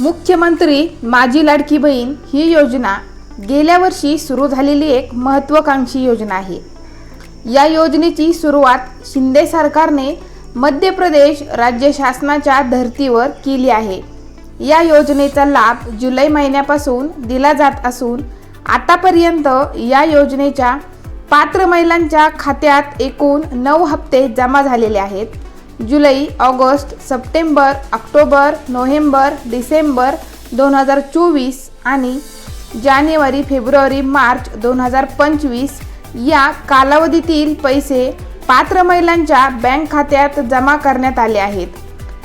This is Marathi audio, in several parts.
मुख्यमंत्री माझी लाडकी बहीण ही योजना गेल्या वर्षी सुरू झालेली एक महत्त्वाकांक्षी योजना आहे. या योजनेची सुरुवात शिंदे सरकारने मध्य प्रदेश राज्य शासनाच्या धर्तीवर केली आहे. या योजनेचा लाभ जुलै महिन्यापासून दिला जात असून आतापर्यंत या योजनेच्या पात्र महिलांच्या खात्यात एकूण नऊ हप्ते जमा झालेले आहेत. जुलै August September October November December दोन हजार चोवीस आणि जानेवारी फेब्रुवारी मार्च दोन हजार पंचवीस या कालावधीतील पैसे पात्र महिलांच्या बँक खात्यात जमा करण्यात आले आहेत.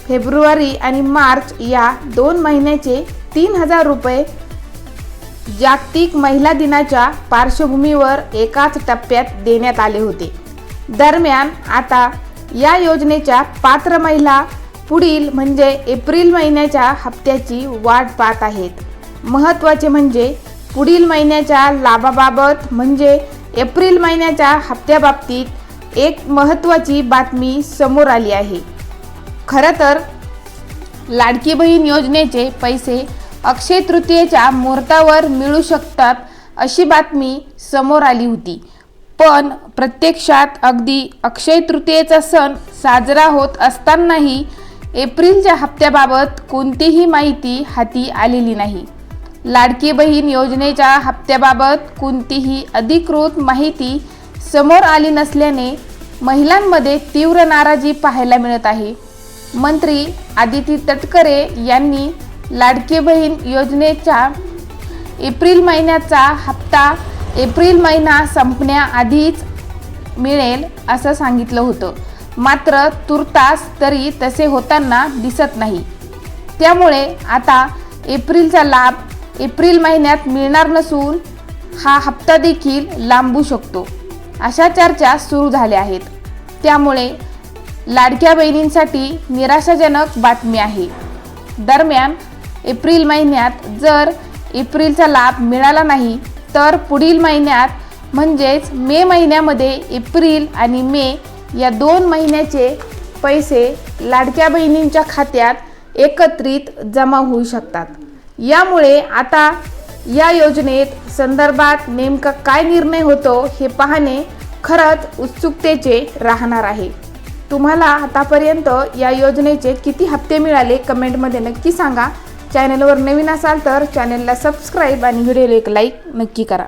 फेब्रुवारी आणि मार्च या दोन महिन्याचे तीन हजार रुपये जागतिक महिला दिनाच्या पार्श्वभूमीवर एकाच टप्प्यात देण्यात आले होते. दरम्यान आता या योजनेच्या पात्र महिला पुढील म्हणजे एप्रिल महिन्याच्या हप्त्याची वाट पाहत आहेत. महत्त्वाचे म्हणजे पुढील महिन्याच्या लाभाबाबत म्हणजे एप्रिल महिन्याच्या हप्त्याबाबतीत एक महत्त्वाची बातमी समोर आली आहे. खरं तर लाडकी बहीण योजनेचे पैसे अक्षय तृतीयेच्या मुहूर्तावर मिळू शकतात अशी बातमी समोर आली होती. पण प्रत्यक्षात अगदी अक्षय तृतीयेचा सण साजरा होत असतानाही एप्रिलच्या हप्त्याबाबत कोणतीही माहिती हाती आलेली नाही. लाडकी बहीण योजनेच्या हप्त्याबाबत कोणतीही अधिकृत माहिती समोर आली नसल्याने महिलांमध्ये तीव्र नाराजी पाहायला मिळत आहे. मंत्री आदिती तटकरे यांनी लाडकी बहीण योजनेच्या एप्रिल महिन्याचा हप्ता एप्रिल महिना संपण्याआधीच मिळेल असं सांगितलं होतं. मात्र तुर्तास तरी तसे होताना दिसत नाही. त्यामुळे आता एप्रिलचा लाभ एप्रिल महिन्यात मिळणार नसून हा हप्ता देखील लांबू शकतो. अशा चर्चा सुरू झाल्या आहेत. त्यामुळे लाडक्या बहिणींसाठी निराशाजनक बातमी आहे. दरम्यान एप्रिल महिन्यात जर एप्रिलचा लाभ मिळाला नाही तर पुढील महिन्यात म्हणजेच मे महिन्यामध्ये एप्रिल आणि मे या दोन महिन्याचे पैसे लाडक्या बहिणींच्या खात्यात एकत्रित जमा होऊ शकतात. यामुळे आता या योजनेत संदर्भात नेमका काय निर्णय होतो हे पाहणे खरंच उत्सुकतेचे राहणार आहे. तुम्हाला आतापर्यंत या योजनेचे किती हप्ते मिळाले कमेंटमध्ये नक्की सांगा. चॅनलवर नवीन असाल तर चॅनलला सबस्क्राईब आणि व्हिडिओला एक लाईक नक्की करा.